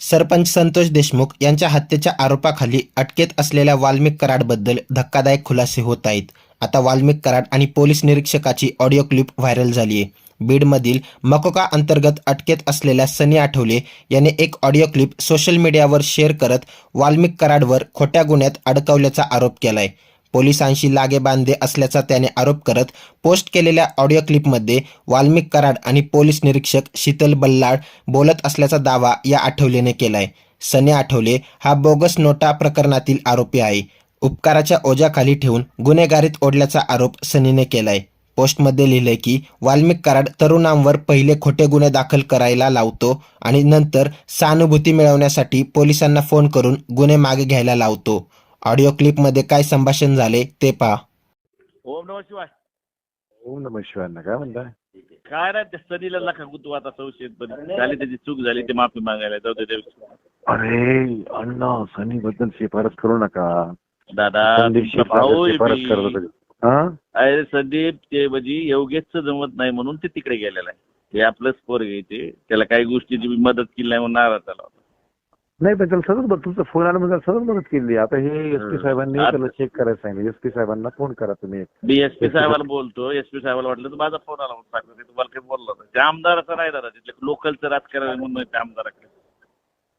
सरपंच संतोष देशमुख यांच्या हत्येच्या आरोपाखाली अटकेत असलेल्या वाल्मिक कराडबद्दल धक्कादायक खुलासे होत आहेत. आता वाल्मिक कराड आणि पोलीस निरीक्षकाची ऑडिओ क्लिप व्हायरल झाली आहे बीडमधील मकोका अंतर्गत अटकेत असलेल्या सनी आठवले याने एक ऑडिओ क्लिप सोशल मीडियावर शेअर करत वाल्मिक कराडवर खोट्या गुन्ह्यात अडकवल्याचा आरोप केला आहे पोलिसांशी लागेबांधे असल्याचा त्याने आरोप करत पोस्ट केलेल्या ऑडिओ क्लिपमध्ये वाल्मिक कराड आणि पोलीस निरीक्षक शीतल बल्लाळ बोलत असल्याचा दावा या आठवलेने केलाय. सनी आठवले हा बोगस नोटा प्रकरणातील आरोपी आहे. उपकाराच्या ओझ्याखाली ठेवून गुन्हेगारीत ओढल्याचा आरोप सनीने केलाय. पोस्टमध्ये लिहिलंय की वाल्मिक कराड तरुणांवर पहिले खोटे गुन्हे दाखल करायला लावतो आणि नंतर सहानुभूती मिळवण्यासाठी पोलिसांना फोन करून गुन्हे मागे घ्यायला लावतो. ऑडिओ क्लिपमध्ये काय संभाषण झाले ते पहा. ओम नम शिवाय. ओम नम शिवाय काय म्हणताय? काय नाही त्या सनीला नका तू आता संशयित पण झाली त्याची चूक झाली ते माफी मागायला. जाऊ दे देव. अरे अण्णा सनी बद्दल शिफारस करू नका. दादा भाऊ आहे शिफारस मी. करत होते. हा? अरे संदीप ते म्हणजे योगेशचं जमत नाही म्हणून ते तिकडे गेलेलं आहे. ते आपलंच पोर घ्यायचे त्याला काही गोष्टीची मी मदत केली नाही म्हणून नाराज झाला होता. नाही पण त्याला सतत बघ तुमचा फोन आला म्हणजे सतत मदत केली. आता हे एस पी. साहेबांनी त्याला चेक करायला सांगितलं. एस पी साहेबांना फोन करा तुम्ही. मी एस पी साहेबाला बोलतो. एस पी साहेबाला वाटलं तर माझा फोन आला म्हणून सांगतो. तुम्हाला काही बोललो नाही. ते आमदाराचं नाही दादा. तिथले लोकलचं राजकारण म्हणून ते आमदाराकडे.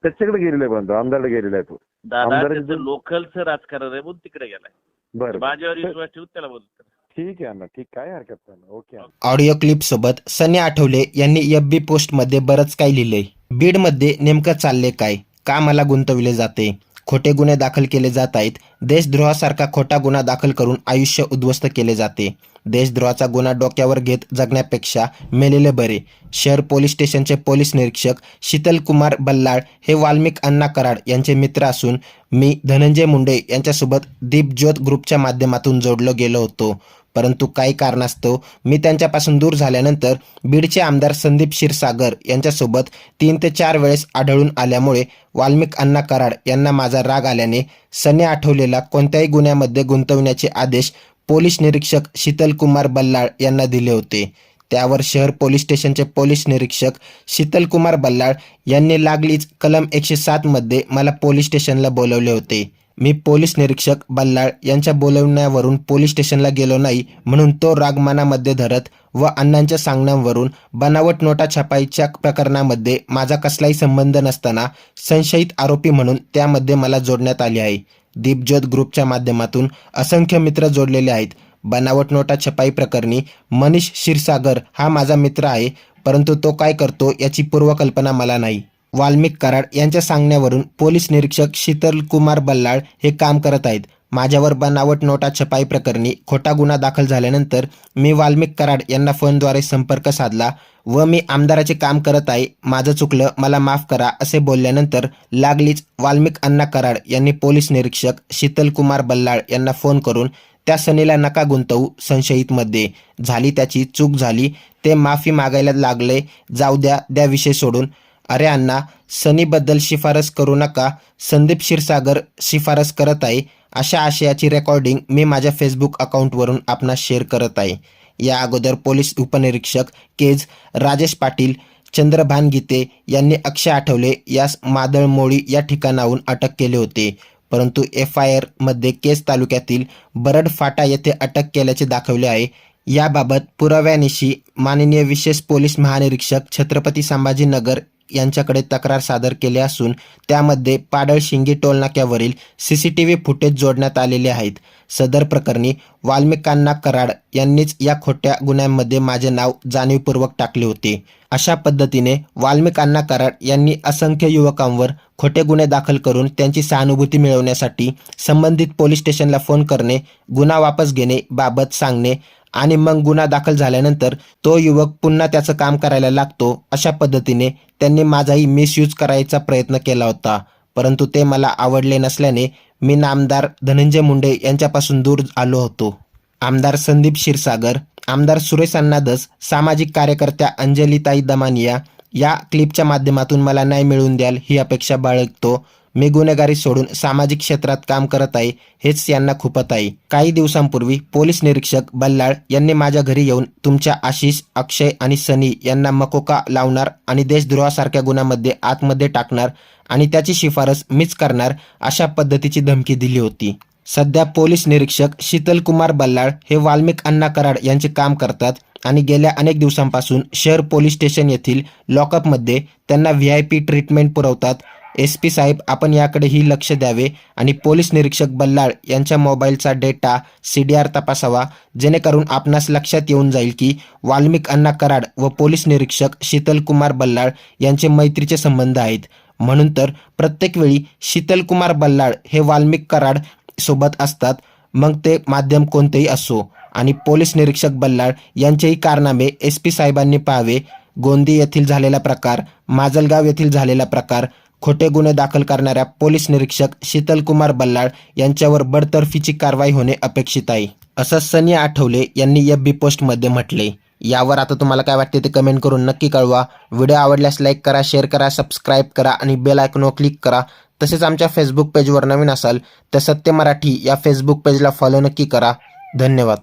त्याच्याकडे गेलेला आहे तो आमदारला गेलेला आहे तो. दादा त्याचं लोकलचं राजकारण आहे म्हणून तिकडे गेलाय. बरं. माझ्यावर विश्वास ठेवून त्याला बोलतो. ठीक आहे अण्णा. ठीक काय हरकत नाही ओके. ऑडिओ क्लिप सोबत सनी आठवले यांनी एफ बी पोस्टमध्ये बरंच काही लिहिलंय. बीडमध्ये नेमकं चालले काय? कामाला गुंतविले जाते. खोटे गुन्हे दाखल केले जात आहेत. देशद्रोहासारखा खोटा गुन्हा दाखल करून आयुष्य उद्ध्वस्त केले जाते. देशद्रोहाचा गुन्हा डोक्यावर घेत जगण्यापेक्षा मेलेले बरे. शहर पोलीस स्टेशनचे पोलीस निरीक्षक शीतल कुमार बल्लाळ हे वाल्मिक अण्णा कराड यांचे मित्र असून मी धनंजय मुंडे यांच्यासोबत दीपज्योत ग्रुपच्या माध्यमातून जोडलो गेलो होतो. परंतु काही कारणास्तव मी त्यांच्यापासून दूर झाल्यानंतर बीडचे आमदार संदीप क्षीरसागर यांच्यासोबत तीन ते चार वेळेस आढळून आल्यामुळे वाल्मिक अण्णा कराड यांना माझा राग आल्याने सने आठवलेला कोणत्याही गुन्ह्यामध्ये गुंतवण्याचे आदेश पोलीस निरीक्षक शीतल कुमार बल्लाळ यांना दिले होते. त्यावर शहर पोलीस स्टेशनचे पोलीस निरीक्षक शीतल कुमार बल्लाळ यांनी लागलीच कलम एकशे सातमध्ये मला पोलीस स्टेशनला बोलवले होते. मी पोलीस निरीक्षक बल्लाळ यांच्या बोलवण्यावरून पोलीस स्टेशनला गेलो नाही म्हणून तो राग मनामध्ये धरत व अण्णांच्या सांगण्यावरून बनावट नोटा छापाईच्या प्रकरणामध्ये माझा कसलाही संबंध नसताना संशयित आरोपी म्हणून त्यामध्ये मला जोडण्यात आले आहे. दीपज्योत ग्रुपच्या माध्यमातून असंख्य मित्र जोडलेले आहेत. बनावट नोटा छपाई प्रकरणी मनीष क्षीरसागर हा माझा मित्र आहे परंतु तो काय करतो याची पूर्वकल्पना मला नाही. वाल्मिक कराड यांच्या सांगण्यावरून पोलीस निरीक्षक शीतल कुमार बल्लाळ हे काम करत आहेत. माझ्यावर बनावट नोटा छपाई प्रकरणी खोटा गुन्हा दाखल झाल्यानंतर मी वाल्मिक कराड यांना फोनद्वारे संपर्क साधला व मी आमदाराचे काम करत आहे. माझं चुकलं मला माफ करा असे बोलल्यानंतर लागलीच वाल्मिक अण्णा कराड यांनी पोलीस निरीक्षक शीतल कुमार बल्लाळ यांना फोन करून त्या सनीला नका गुंतवू संशयितमध्ये झाली त्याची चूक झाली. ते माफी मागायला लागले. जाऊ द्या द्या विषय सोडून. अरे अण्णा सनीबद्दल शिफारस करू नका. संदीप क्षीरसागर शिफारस करत आहे. अशा आशयाची रेकॉर्डिंग मी माझ्या फेसबुक अकाउंटवरून आपणास शेअर करत आहे. या अगोदर पोलीस उपनिरीक्षक केज राजेश पाटील चंद्रभान गीते यांनी अक्षय आठवले यास मादळमोळी या ठिकाणाहून अटक केले होते. परंतु एफ आय आरमध्ये केज तालुक्यातील बरड फाटा येथे अटक केल्याचे दाखवले आहे. याबाबत पुराव्यानिशी माननीय विशेष पोलीस महानिरीक्षक छत्रपती संभाजीनगर यांच्याकडे तक्रार सादर केली असून त्यामध्ये पाडळशिंगी टोलनाक्यावरील C C T V footage जोडण्यात आलेले आहेत. सदर प्रकरणी वाल्मिकांना कराड यांनीच या खोट्या गुन्ह्यांमध्ये माझे नाव जाणीवपूर्वक टाकले होते. अशा पद्धतीने वाल्मिकांना कराड यांनी असंख्य युवकांवर खोटे गुन्हे दाखल करून त्यांची सहानुभूती मिळवण्यासाठी संबंधित पोलीस स्टेशनला फोन करणे गुन्हा वापस घेणे बाबत सांगणे आणि मग गुन्हा दाखल झाल्यानंतर तो युवक पुन्हा त्याचं काम करायला लागतो अशा पद्धतीने त्यांनी माझाही मिसयूज करायचा प्रयत्न केला होता. परंतु ते मला आवडले नसल्याने मी नामदार धनंजय मुंडे यांच्यापासून दूर आलो होतो. आमदार संदीप क्षीरसागर आमदार सुरेश अण्णादस सामाजिक कार्यकर्त्या अंजलीताई दमानिया या क्लिपच्या माध्यमातून मला न्याय मिळवून द्याल ही अपेक्षा बाळगतो. मी गुन्हेगारी सोडून सामाजिक क्षेत्रात काम करत आहे हेच यांना खुपत आहे. काही दिवसांपूर्वी पोलीस निरीक्षक बल्लाळ यांनी माझ्या घरी येऊन तुमच्या आशिष अक्षय आणि सनी यांना मकोका लावणार आणि देशद्रोहासारख्या गुन्ह्यामध्ये आतमध्ये टाकणार आणि त्याची शिफारस मीच करणार अशा पद्धतीची धमकी दिली होती. सध्या पोलीस निरीक्षक शीतल कुमार बल्लाळ हे वाल्मिक अण्णा कराड यांचे काम करतात आणि गेल्या अनेक दिवसांपासून शहर पोलीस स्टेशन येथील लॉकअपमध्ये त्यांना व्ही आय पी ट्रीटमेंट पुरवतात एस पी साहेब आपण याकडेही लक्ष द्यावे आणि पोलीस निरीक्षक बल्लाळ यांच्या मोबाईलचा डेटा सी डी आर तपासावा जेणेकरून आपणास लक्षात येऊन जाईल की वाल्मिक अण्णा कराड व पोलीस निरीक्षक शीतल कुमार बल्लाळ यांचे मैत्रीचे संबंध आहेत. म्हणून तर प्रत्येक वेळी शीतल कुमार बल्लाळ हे वाल्मिक कराड सोबत असतात मग ते माध्यम कोणतेही असो. आणि पोलीस निरीक्षक बल्लाळ यांचेही कारनामे एस पी साहेबांनी पाहावे. गोंदी येथील झालेला प्रकार माजलगाव येथील झालेला प्रकार खोटे गुन्हे दाखल करणाऱ्या पोलीस निरीक्षक शीतल कुमार बल्लाळ यांच्यावर बडतर्फीची कारवाई होणे अपेक्षित आहे असं सनी आठवले यांनी एफ बी पोस्टमध्ये म्हटले. यावर आता तुम्हाला काय वाटते ते कमेंट करून नक्की कळवा. व्हिडिओ आवडल्यास लाईक करा शेअर करा सबस्क्राईब करा आणि बेल आयकॉनवर क्लिक करा. तसेच आमच्या फेसबुक पेजवर नवीन असाल तर सत्य मराठी या फेसबुक पेजला फॉलो नक्की करा. धन्यवाद.